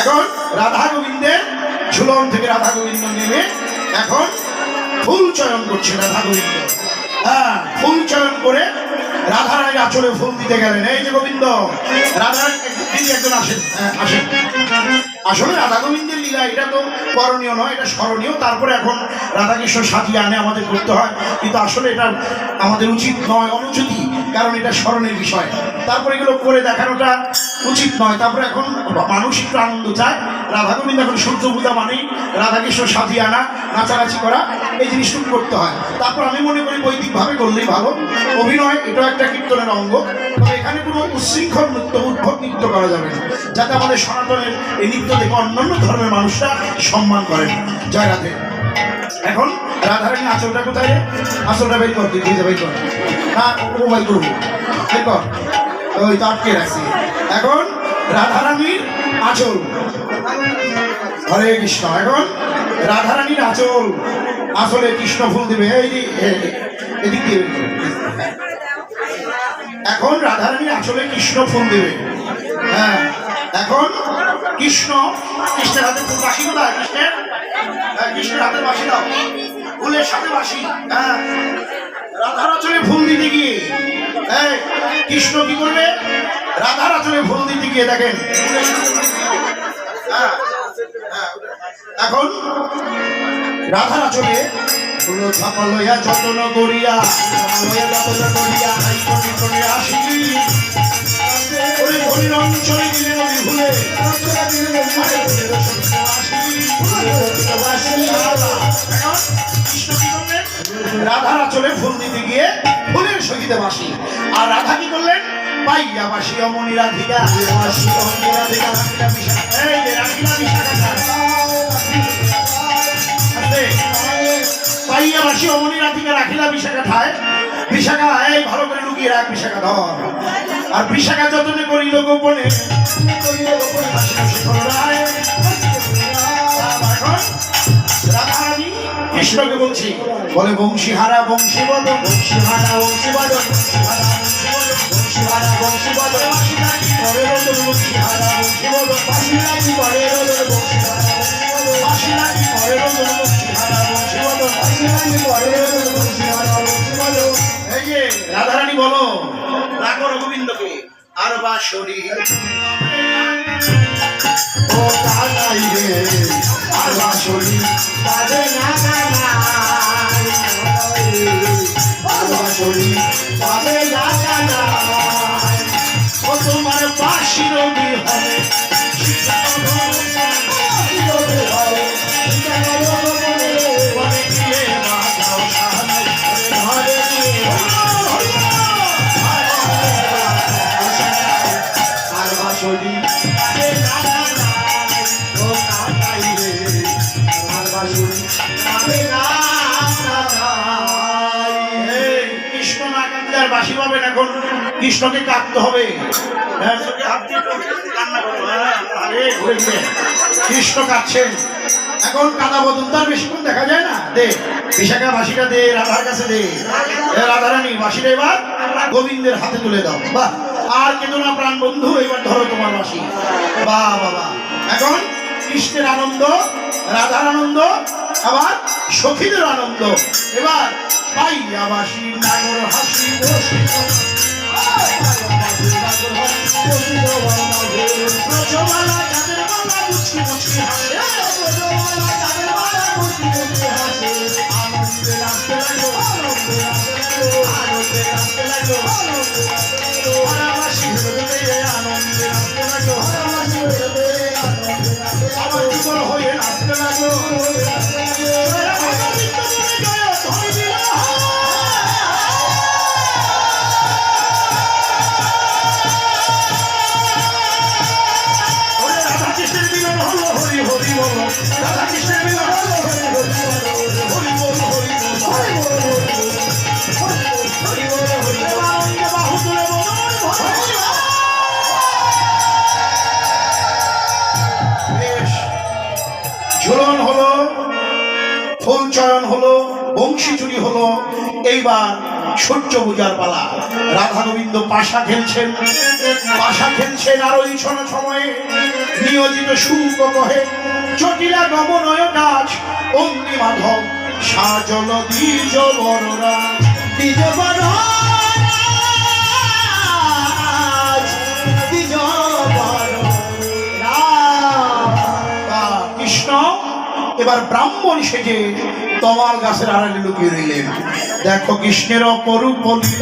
এখন রাধা গোবিন্দের ঝুলন থেকে রাধা গোবিন্দ নেমে এখন ফুল চয়ন করছে রাধা গোবিন্দ। হ্যাঁ ফুল চয়ন করে রাধারানীর আচলে ফুল দিতে গেলেন। এই যে গোবিন্দ রাধারানী তিনি একজন আসেন। হ্যাঁ, আসেন। আসলে রাধা গোবিন্দের লীলা এটা তো করণীয় নয় এটা স্মরণীয়। তারপরে এখন রাধাকৃষ্ণ সাজিয়ে আনে আমাদের করতে হয়। কিন্তু আসলে এটা আমাদের উচিত নয় অনুচিতই। কারণ এটা স্মরণের বিষয়। তারপরে এগুলো করে দেখানোটা উচিত নয়। তারপরে এখন মানুষ একটু আনন্দ চায়। রাধা গোবিন্দ এখন সূর্য পূজা মানেই রাধাকৃষ্ণ সাজিয়ে আনা, নাচানাচি করা, এই জিনিসটুকু করতে হয়। তারপর আমি মনে করি বৈদিকভাবে করলেই ভালো। অভিনয়, এটাও একটা কীর্তনের অঙ্গ। তবে এখানে কোনো উচ্ছৃঙ্খল নৃত্য উদ্ভব নৃত্য করা যাবে না। যাতে আমাদের সনাতনের এই নৃত্য দেখে অন্যান্য ধর্মের মানুষরা সম্মান করেন। জয় রাধে। এখন রাধারানী আঁচলটা কোথায় রে? আঁচলটা বের কর, তুই দিয়ে বের কর। না ও বাই করব। বের কর। ওই তো আটকে রাখছি। এখন রাধারানীর আঁচল। হরে কৃষ্ণ। এখন রাধারানীর আঁচল। আঁচলে কৃষ্ণ ফুল দেবে। এদিক দিয়ে এখন রাধারানী আসলে কৃষ্ণ ফুল দেবে। হ্যাঁ। এখন কৃষ্ণ, কৃষ্ণের হাতে ফুল। বাসি কোথায়? কৃষ্ণের হ্যাঁ, কৃষ্ণের হাতে বাসি হ্যাঁ। দিতে। হ্যাঁ, এখন রাধার আচলে ফুলো ছাপা করিয়া লইয়া করিয়া আসি। ওরে হরির অঞ্চলে ভুলে রাধার আচলে ফুল দিতে গিয়ে ফুলের সহিতে বাসি। আর রাধা কি করলেন? পাইয়া বাসি, অমনি রাধিকা বাসি, অমনি রাধিকা রাধিকা বিশাখা এই যে পাইয়া বাসি, অমনি রাধিকা রাখিলা বিশাখা ঠায় বিশাখা এই ভালো করে লুকিয়ে রাখ বিশাখা ধর। আর বিশাখা যতনে করিল গোপনে। করিল গোপনে। কৃষ্ণকে বলছি বলে বংশীহারা বংশী বংশীহারা বংশী বদন বংশীহারা বংশী বংশীহারা বংশী বদন রাধারানী বলো রাখো রঘুবিন্দকে। আর বা শরীর ও কানাই রে। আর বা না না কান্না করো, হ্যাঁ, আরে ঘুরে ঘুরে। কৃষ্ণ কাঁদছেন। এখন কাদা বদল তার বেশিক্ষণ দেখা যায় না? দে বিশাখা বাসিটা দে রাধার কাছে দে। রাধারানী বাসিটা এবার গোবিন্দের হাতে তুলে দাও। বাহ আর কেঁদো না প্রাণ বন্ধু এবার ধরো তোমার বাসি। বা বাবা এখন কৃষ্ণের আনন্দ রাধার আনন্দ আবার সখীদের আনন্দ। এবার পাইয়া বাসি নাগর হাসি বসি ব্রজমালা যাদের মালা মুচকি মুচকি হাসে। ফুল চয়ন হলো বংশী চুরি হলো এইবার সূর্য পূজার পালা। রাধা গোবিন্দ পাশা খেলছেন পাশা খেলছেন আর ওই সম- সময়ে। নিয়োজিত শুল্ক কহে চটিলা গমনয় কাজ অগ্নি মাধব সাজল দ্বিজ বড় রাজ দ্বিজ বররাজ, এবার ব্রাহ্মণ সেজে তমাল গাছের আড়ালে লুকিয়ে রইলেন। দেখো কৃষ্ণের অপরূপ